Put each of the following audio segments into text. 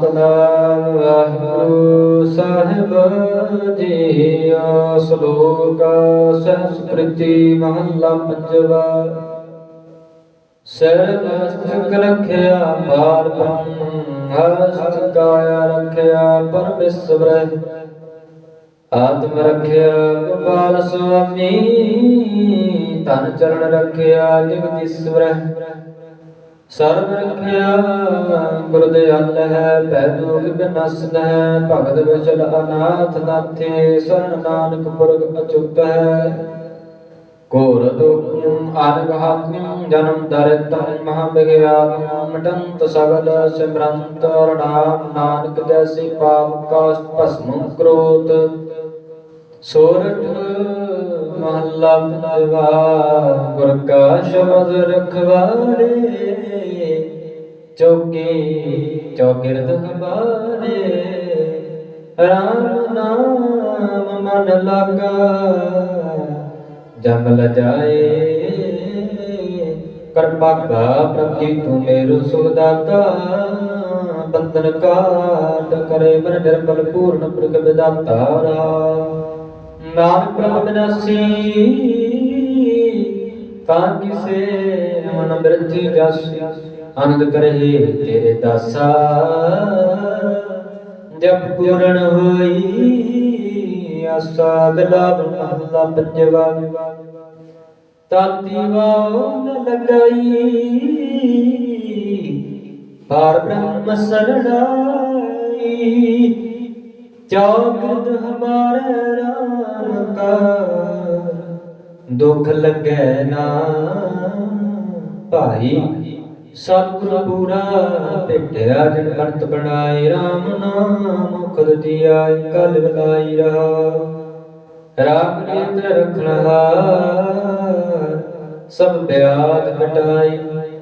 ਸਤਨਾਮ ਵਾਹਿਗੁਰੂ ਸਾਹਿਬ ਜੀ ਸ਼ਲੋਕ ਸੰਸਕ੍ਰਿਤੀ ਮਹੱਲਾ ਪੰਜਵਾ ਸਿਰ ਮਸਤਕ ਰੱਖਿਆ ਬਾਰ ਬ੍ਰਹਮ ਹਸਤ ਕਾਇਆ ਰੱਖਿਆ ਪਰਮੇਸ਼ਵਰ ਆਤਮ ਰੱਖਿਆ ਗੋਪਾਲ ਸੁਆਮੀ ਤਨ ਚਰਨ ਰੱਖਿਆ ਜਗਦੀਸ਼ਵਰ ਸਰਬ ਰੱਖਿਆ ਗੁਰਦਿਆਲ ਹੈ, ਪੈ ਦੁਖ ਬਿਨਸਨ ਹੈ, ਭਗਤ ਵਿਚਲ ਅਨਾਥ ਨਾਥੇ ਸਰਨ ਨਾਨਕ ਪੁਰਖ ਅਚੁੱਤ ਹੈ। ਘੋਰ ਦੁਖਮ ਅਨਗਹਾਤਮ ਜਨਮ ਦਰਿਤਮ ਮਹਾ ਬਿਗਿਆਤਮ ਮਟੰਤ ਸਗਲ ਸਿਮਰੰਤ ਨਾਮ ਨਾਨਕ ਜੈਸੀ ਪਾਪ ਕਾਸ਼ਟ ਭਸਮ ਕ੍ਰੋਧ ਸੋਰਠ ਮਹੱਲਾ ਪੰਜਵਾ ਗੁਰ ਕਾ ਸ਼ਬਦ ਰਖਵਾਰੇ ਚੌਕੀ ਚੌਕਿਰਤ ਹਮਾਰੇ ਰਾਮ ਨਾਮ ਮਨ ਲਾਗਾ, ਜਮ ਲਜਾਏ। ਕਰ ਭਾਗਾ ਪ੍ਰਭੀ ਤੂੰ ਮੇਰੂ ਸੁਖ ਦਾਤਾ ਬੰਧਨ ਕਾਟ ਕਰੇ ਮਨ ਨਿਰਮਲ ਪੂਰਨ ਪੁਰਖ ਵਿਦਾਤਾ ਨਾਮ ਪ੍ਰਭ ਬਿਨਾਸੀ ਤਾਂ ਕਿਸੇ ਮਨ ਬਿਰਧੀ ਜਸ ਆਨੰਦ ਕਰਹਿ ਤੇਰੇ ਦਾਸਾ। ਜਬ ਪੂਰਨ ਹੋਈ, ਆਸਾ ਬਿਲਾਵ ਮਹਲਾ ਪੰਜਵਾ। ਤਾਤੀ ਵਾਉ ਨ ਲਗਾਈ ਪਾਰ ਬ੍ਰਹਮ ਸਰਣਾਈ ਚੌਗਦ ਹਮਾਰੇ ਰਾਮ। ਦੁੱਖ ਲਗੈ ਨਾ। ਭਾਈ, ਸਤਿਗੁਰ ਪੂਰਾ ਭੇਟਿਆ ਜਨ ਅੰਤ ਬਣਾਏ RAM ਨਾਮ ਖੁਦ ਦੀਆ ਕਲ ਬਲਾਈ ਰਹਾ। ਰਾਮ ਨੀਤ ਰਖਣਾ ਸਭ ਬਿਆਦ ਕਟਾਈ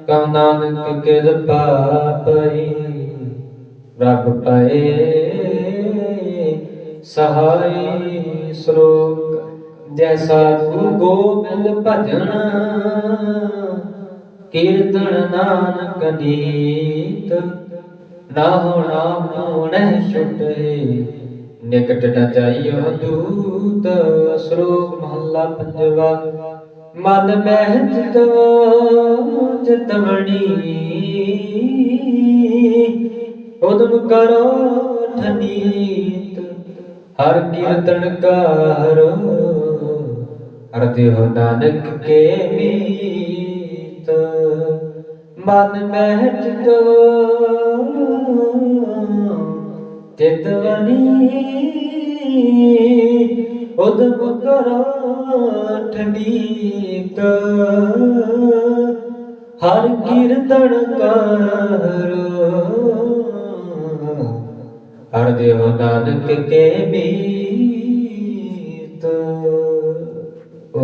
ਕਮ ਨਾਨਕ ਕੇ ਜਪਾ ਪਈ। ਰੱਬ ਪਾਏ, ਸਹਾਈ ਸ਼ਲੋਕ ਜੈਸਾ ਗੁਰੂ ਗੋਬਿੰਦ ਭਜਨ, ਕੀਰਤਨ ਨਾਨਕ ਨੀਤ ਨਾ ਹੋਣਾ ਹੋਣੈ ਛੁਟੇ, ਨਿਕਟ ਨ ਜਾਈਓ ਦੂਤ ਸ਼ਲੋਕ ਮਹੱਲਾ ਪੰਜਵਾ। ਮਨ ਮਹਿ ਚਿਤਵਾ ਚਿਤਵਣੀ ਉਦਮ ਕਰੋ ਠਨੀਤ, ਹਰ ਕੀਰਤਨ ਕਰੋ ਹਰ ਨਾਨਕ ਕੇ ਮੀਤ, ਮਨ ਮਹਿ ਚਿਤਵ ਚਿਤਵਨੀ ਉਦਮ ਕਰੋ ਠਨੀਤ ਹਰ ਕੀਰਤਨ ਕਰੋ ਹਰ ਦੇਵ ਨਾਨਕ ਕੇ ਮੀਤ।